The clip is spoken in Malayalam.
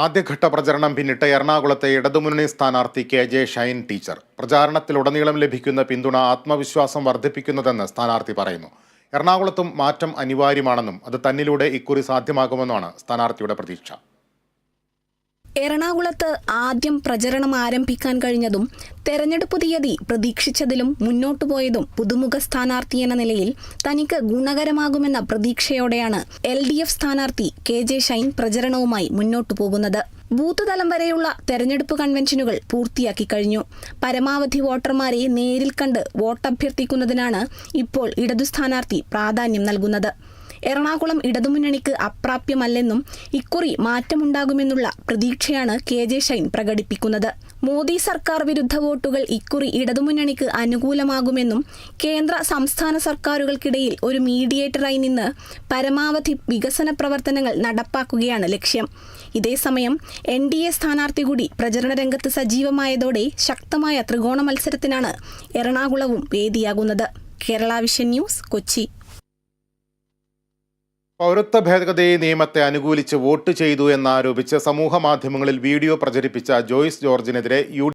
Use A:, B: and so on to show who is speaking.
A: ആദ്യഘട്ട പ്രചരണം പിന്നിട്ട് എറണാകുളത്തെ ഇടതുമുന്നണി സ്ഥാനാർത്ഥി കെ ജെ ഷൈൻ ടീച്ചർ. പ്രചാരണത്തിലുടനീളം ലഭിക്കുന്ന പിന്തുണ ആത്മവിശ്വാസം വർദ്ധിപ്പിക്കുന്നതെന്ന് സ്ഥാനാർത്ഥി പറയുന്നു. എറണാകുളത്തും മാറ്റം അനിവാര്യമാണെന്നും അത് തന്നിലൂടെ ഇക്കുറി സാധ്യമാകുമെന്നാണ് സ്ഥാനാർത്ഥിയുടെ പ്രതീക്ഷ.
B: എറണാകുളത്ത് ആദ്യം പ്രചരണം ആരംഭിക്കാൻ കഴിഞ്ഞതും തെരഞ്ഞെടുപ്പ് തീയതി പ്രതീക്ഷിച്ചതിലും മുന്നോട്ടു പോയതും പുതുമുഖ സ്ഥാനാർത്ഥി എന്ന നിലയിൽ തനിക്ക് ഗുണകരമാകുമെന്ന പ്രതീക്ഷയോടെയാണ് എൽ ഡി എഫ് സ്ഥാനാർത്ഥി കെ ജെ ഷൈൻ പ്രചരണവുമായി മുന്നോട്ടു പോകുന്നത്. ബൂത്ത് തലം വരെയുള്ള തെരഞ്ഞെടുപ്പ് കൺവെൻഷനുകൾ പൂർത്തിയാക്കി കഴിഞ്ഞു. പരമാവധി വോട്ടർമാരെ നേരിൽ കണ്ട് വോട്ടഭ്യർത്ഥിക്കുന്നതിനാണ് ഇപ്പോൾ ഇടതു സ്ഥാനാർത്ഥി പ്രാധാന്യം നൽകുന്നത്. എറണാകുളം ഇടതുമുന്നണിക്ക് അപ്രാപ്യമല്ലെന്നും ഇക്കുറി മാറ്റമുണ്ടാകുമെന്നുള്ള പ്രതീക്ഷയാണ് കെ ജെ ഷൈൻ പ്രകടിപ്പിക്കുന്നത്. മോദി സർക്കാർ വിരുദ്ധ വോട്ടുകൾ ഇക്കുറി ഇടതുമുന്നണിക്ക് അനുകൂലമാകുമെന്നും കേന്ദ്ര സംസ്ഥാന സർക്കാരുകൾക്കിടയിൽ ഒരു മീഡിയേറ്ററായി നിന്ന് പരമാവധി വികസന പ്രവർത്തനങ്ങൾ നടപ്പാക്കുകയാണ് ലക്ഷ്യം. ഇതേസമയം എൻ ഡി എ സ്ഥാനാർത്ഥി കൂടി പ്രചരണ രംഗത്ത് സജീവമായതോടെ ശക്തമായ ത്രികോണ മത്സരത്തിനാണ് എറണാകുളവും വേദിയാകുന്നത്. Kerala Vision News Kochi.
A: പൗരത്വ ഭേദഗതി നിയമത്തെ അനുകൂലിച്ച് വോട്ട് ചെയ്തു എന്നാരോപിച്ച് സമൂഹ മാധ്യമങ്ങളിൽ വീഡിയോ പ്രചരിപ്പിച്ച ജോയിസ് ജോർജിനെതിരെ യു